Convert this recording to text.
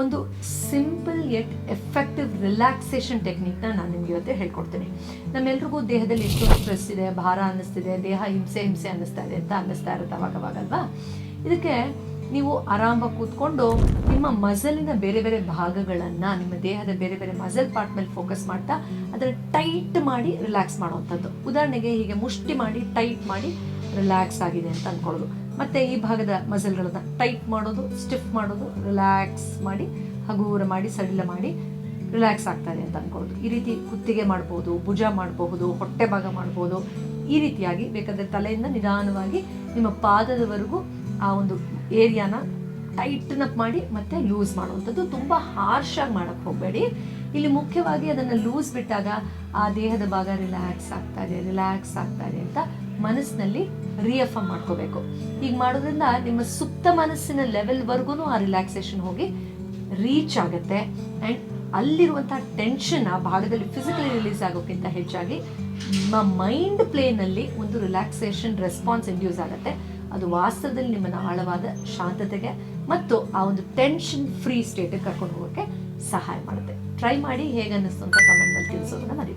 ಒಂದು simple yet effective relaxation ಟೆಕ್ನಿಕ್ನ ನಾನು ನಿಮಗೆ ಇವತ್ತು ಹೇಳ್ಕೊಡ್ತೀನಿ. ನಮ್ಮೆಲ್ರಿಗೂ ದೇಹದಲ್ಲಿ ಎಷ್ಟೊಂದು ಸ್ಟ್ರೆಸ್ ಇದೆ, ಭಾರ ಅನ್ನಿಸ್ತಿದೆ, ದೇಹ ಹಿಂಸೆ ಹಿಂಸೆ ಅನ್ನಿಸ್ತಾ ಇದೆ ಅಂತ ಅನ್ನಿಸ್ತಾ ಇರುತ್ತೆ ಅವಾಗ ಅವಾಗಲ್ವಾ ಇದಕ್ಕೆ ನೀವು ಆರಾಮಾಗಿ ಕೂತ್ಕೊಂಡು ನಿಮ್ಮ ಮಸಲಿನ ಬೇರೆ ಬೇರೆ ಭಾಗಗಳನ್ನು, ನಿಮ್ಮ ದೇಹದ ಬೇರೆ ಬೇರೆ ಮಸಲ್ ಪಾರ್ಟ್ ಮೇಲೆ ಫೋಕಸ್ ಮಾಡ್ತಾ ಅದನ್ನು ಟೈಟ್ ಮಾಡಿ ರಿಲ್ಯಾಕ್ಸ್ ಮಾಡುವಂಥದ್ದು. ಉದಾಹರಣೆಗೆ ಹೀಗೆ ಮುಷ್ಟಿ ಮಾಡಿ ಟೈಟ್ ಮಾಡಿ ರಿಲ್ಯಾಕ್ಸ್ ಆಗಿದೆ ಅಂತ ಅಂದ್ಕೊಳ್ಳೋದು ಮತ್ತು ಈ ಭಾಗದ ಮಸಲ್ಗಳನ್ನ ಟೈಟ್ ಮಾಡೋದು ಸ್ಟಿಫ್ ಮಾಡೋದು ರಿಲ್ಯಾಕ್ಸ್ ಮಾಡಿ, ಹಗುರ ಮಾಡಿ, ಸಡಿಲ ಮಾಡಿ ರಿಲ್ಯಾಕ್ಸ್ ಆಗ್ತಾರೆ ಅಂತ ಅನ್ಕೊಳ್ಳೋದು ಈ ರೀತಿ ಕುತ್ತಿಗೆ ಮಾಡ್ಬೋದು, ಭುಜ ಮಾಡಬಹುದು, ಹೊಟ್ಟೆ ಭಾಗ ಮಾಡ್ಬೋದು. ಈ ರೀತಿಯಾಗಿ ಬೇಕಾದರೆ ತಲೆಯಿಂದ ನಿಧಾನವಾಗಿ ನಿಮ್ಮ ಪಾದದವರೆಗೂ ಆ ಒಂದು ಏರಿಯಾನ ಟೈಟ್ನಪ್ ಮಾಡಿ ಮತ್ತೆ ಲೂಸ್ ಮಾಡುವಂಥದ್ದು. ತುಂಬ ಆಗಿ ಮಾಡಕ್ಕೆ ಹೋಗಬೇಡಿ. ಇಲ್ಲಿ ಮುಖ್ಯವಾಗಿ ಅದನ್ನು ಲೂಸ್ ಬಿಟ್ಟಾಗ ಆ ದೇಹದ ಭಾಗ ರಿಲ್ಯಾಕ್ಸ್ ಆಗ್ತಾ ಇದೆ ರಿಲ್ಯಾಕ್ಸ್ ಆಗ್ತಾ ಇದೆ ಅಂತ ಮನಸ್ಸಿನಲ್ಲಿ ರಿಯಫರ್ಮ್ ಮಾಡ್ಕೋಬೇಕು. ಹೀಗೆ ಮಾಡೋದ್ರಿಂದ ನಿಮ್ಮ ಸುಪ್ತ ಮನಸ್ಸಿನ ಲೆವೆಲ್ವರೆಗೂ ಆ ರಿಲ್ಯಾಕ್ಸೇಷನ್ ಹೋಗಿ ರೀಚ್ ಆಗುತ್ತೆ. ಆ್ಯಂಡ್ ಅಲ್ಲಿರುವಂಥ ಟೆನ್ಷನ್ ಆ ಭಾಗದಲ್ಲಿ ಫಿಸಿಕಲಿ ರಿಲೀಸ್ ಆಗೋಕ್ಕಿಂತ ಹೆಚ್ಚಾಗಿ ನಿಮ್ಮ ಮೈಂಡ್ ಪ್ಲೇನಲ್ಲಿ ಒಂದು ರಿಲ್ಯಾಕ್ಸೇಷನ್ ರೆಸ್ಪಾನ್ಸ್ ಇಂಡ್ಯೂಸ್ ಆಗುತ್ತೆ. ಅದು ವಾಸ್ತವದಲ್ಲಿ ನಿಮ್ಮನ್ನು ಆಳವಾದ ಶಾಂತತೆಗೆ ಮತ್ತು ಆ ಒಂದು ಟೆನ್ಷನ್ ಫ್ರೀ ಸ್ಟೇಟಿಗೆ ಕರ್ಕೊಂಡು ಹೋಗೋಕ್ಕೆ ಸಹಾಯ ಮಾಡುತ್ತೆ. ಟ್ರೈ ಮಾಡಿ ಹೇಗೆ ಅನ್ನಿಸ್ತು ಅಂತ ಕಮೆಂಟ್ನಲ್ಲಿ ತಿಳಿಸೋದನ್ನ ಮರಿಬೇಕು